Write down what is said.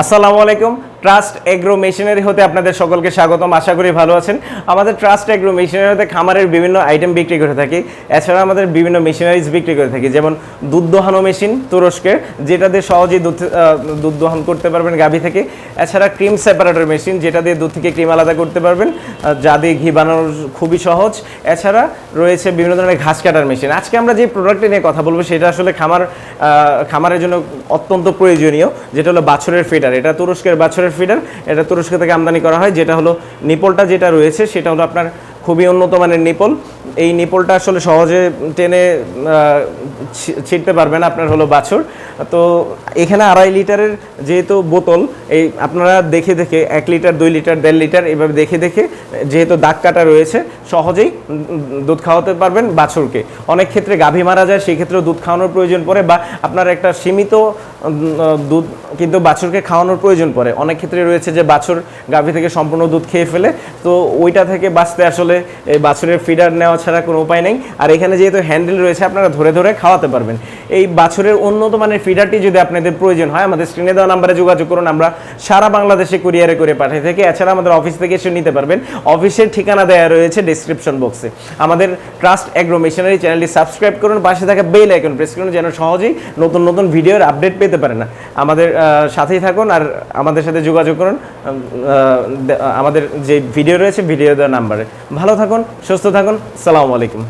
আসসালামু আলাইকুম। Trust agro machinery হতে আপনাদের সকলকে স্বাগতম। আশা করি ভালো আছেন। আমাদের ট্রাস্ট এগ্রো মেশিনারি হতে খামারের বিভিন্ন আইটেম বিক্রি করে থাকি। এছাড়া আমাদের বিভিন্ন মেশিনারিজ বিক্রি করে থাকি। যেমন দুধ দোহানো মেশিন তুরস্কের, যেটা দিয়ে সহজেই দুধ দুধ দোহান করতে পারবেন গাভী থেকে। এছাড়া ক্রিম সেপারেটর মেশিন যেটা দিয়ে দুধ থেকে ক্রিম আলাদা করতে পারবেন যা দিয়ে ঘি বানানো খুবই সহজ। এছাড়া রয়েছে বিভিন্ন ধরনের ঘাস কাটার মেশিন আজকে আমরা যে প্রোডাক্টটি নিয়ে কথা বলব, সেটা আসলে খামার খামারের জন্য অত্যন্ত প্রয়োজনীয়, যেটা হলো বাছুরের ফিডার এটা তুরস্কের বাছুরের ফিডার, এটা তুরস্ক থেকে আমদানি করা হয়, যেটা হলো নিপলটা যেটা রয়েছে, সেটা হলো আপনার খুবই উন্নত মানের নিপল। এই নিপলটা আসলে সহজে টেনে আহ, ছি- ছিঁড়তে পারবেন আপনার হলো বাছুর। তো এখানে আড়াই লিটারের যেহেতু বোতল এই আপনারা দেখে দেখে এক লিটার দুই লিটার দেড় লিটার এভাবে দেখে দেখে যেহেতু দাগ কাটা রয়েছে সহজেই দুধ খাওয়াতে পারবেন বাছুরকে। অনেক ক্ষেত্রে গাভী মারা যায় সেই ক্ষেত্রেও দুধ খাওয়ানোর প্রয়োজন পড়ে বা আপনার একটা সীমিত দুধ কিন্তু বাছুরকে খাওয়ানোর প্রয়োজন পড়ে। অনেক ক্ষেত্রে রয়েছে যে বাছুর গাভী থেকে সম্পূর্ণ দুধ খেয়ে ফেলে তো ওইটা থেকে বাঁচতে আসলে এই বাছুরের ফিডার নেওয়া ছাড়া কোনো উপায় নেই। আর এখানে যেহেতু হ্যান্ডেল রয়েছে আপনারা ধরে ধরে খাওয়াতে পারবেন। এই বাছুরের উন্নত মানের ফিডারটি যদি আপনাদের প্রয়োজন হয়, আমাদের স্ক্রিনে দেওয়া নাম্বারে যোগাযোগ করুন। আমরা সারা বাংলাদেশে কুরিয়ারে করে পাঠিয়ে থাকি এছাড়া আমাদের অফিস থেকে এসে নিতে পারবেন। অফিসের ঠিকানা দেওয়া রয়েছে ডিসক্রিপশন বক্সে আমাদের ট্রাস্ট অ্যাগ্রো মেশিনারি চ্যানেলটি সাবস্ক্রাইব করুন, পাশে থাকা বেল আইকন প্রেস করুন, যেন সহজেই নতুন নতুন ভিডিওর আপডেট পেতে পারেন না। আমাদের সাথেই থাকুন আর আমাদের সাথে যোগাযোগ করুন। আমাদের যে ভিডিও রয়েছে ভিডিও দেওয়ার নাম্বারে ভালো থাকুন, সুস্থ থাকুন। সালামু আলাইকুম।